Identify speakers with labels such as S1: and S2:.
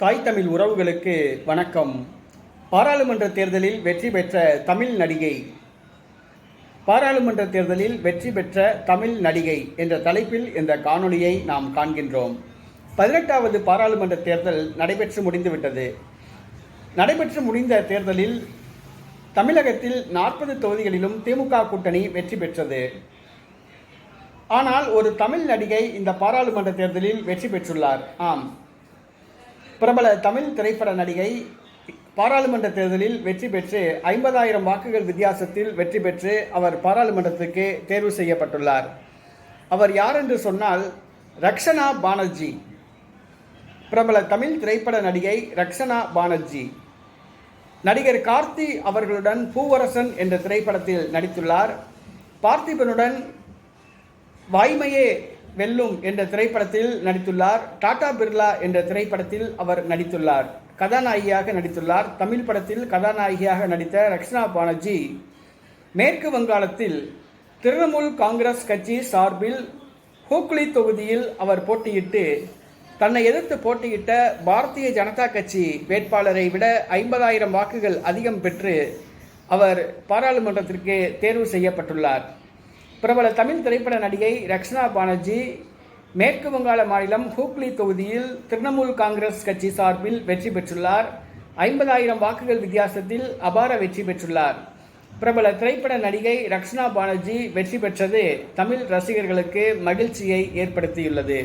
S1: தாய் தமிழ் உறவுகளுக்கு வணக்கம் பாராளுமன்ற தேர்தலில் வெற்றி பெற்ற தமிழ் நடிகை பாராளுமன்ற தேர்தலில் வெற்றி பெற்ற தமிழ் நடிகை என்ற தலைப்பில் இந்த காணொளியை நாம் காண்கின்றோம் பதினெட்டாவது பாராளுமன்ற தேர்தல் நடைபெற்று முடிந்துவிட்டது நடைபெற்று முடிந்த தேர்தலில் தமிழகத்தில் நாற்பது தொகுதிகளிலும் திமுக கூட்டணி வெற்றி பெற்றது ஆனால் ஒரு தமிழ் நடிகை இந்த பாராளுமன்ற தேர்தலில் வெற்றி பெற்றுள்ளார் ஆம் பிரபல தமிழ் திரைப்பட நடிகை பாராளுமன்ற தேர்தலில் வெற்றி பெற்று ஐம்பதாயிரம் வாக்குகள் வித்தியாசத்தில் வெற்றி பெற்று அவர் பாராளுமன்றத்துக்கு தேர்வு செய்யப்பட்டுள்ளார் அவர் யார் என்று சொன்னால் ரக்ஷனா பானர்ஜி பிரபல தமிழ் திரைப்பட நடிகை ரக்ஷனா பானர்ஜி நடிகர் கார்த்தி அவர்களுடன் பூவரசன் என்ற திரைப்படத்தில் நடித்துள்ளார் பார்த்திபனுடன் வாய்மையே வெல்லும் என்ற திரைப்படத்தில் நடித்துள்ளார் டாடா பிர்லா என்ற திரைப்படத்தில் அவர் நடித்துள்ளார் கதாநாயகியாக நடித்துள்ளார் தமிழ் படத்தில் கதாநாயகியாக நடித்த ரக்ஷனா பானர்ஜி மேற்கு வங்காளத்தில் திரிணாமுல் காங்கிரஸ் கட்சி சார்பில் ஹூக்ளி தொகுதியில் அவர் போட்டியிட்டு தன்னை எதிர்த்து போட்டியிட்ட பாரதிய ஜனதா கட்சி வேட்பாளரை விட ஐம்பதாயிரம் வாக்குகள் அதிகம் பெற்று அவர் பாராளுமன்றத்திற்கு தேர்வு செய்யப்பட்டுள்ளார் பிரபல தமிழ் திரைப்பட நடிகை ரக்ஷனா பானர்ஜி மேற்கு வங்காள மாநிலம் ஹூக்லி தொகுதியில் திரிணமூல் காங்கிரஸ் கட்சி சார்பில் வெற்றி பெற்றுள்ளார் ஐம்பதாயிரம் வாக்குகள் வித்தியாசத்தில் அபார வெற்றி பெற்றுள்ளார் பிரபல திரைப்பட நடிகை ரக்ஷனா பானர்ஜி வெற்றி பெற்றது தமிழ் ரசிகர்களுக்கு மகிழ்ச்சியை ஏற்படுத்தியுள்ளது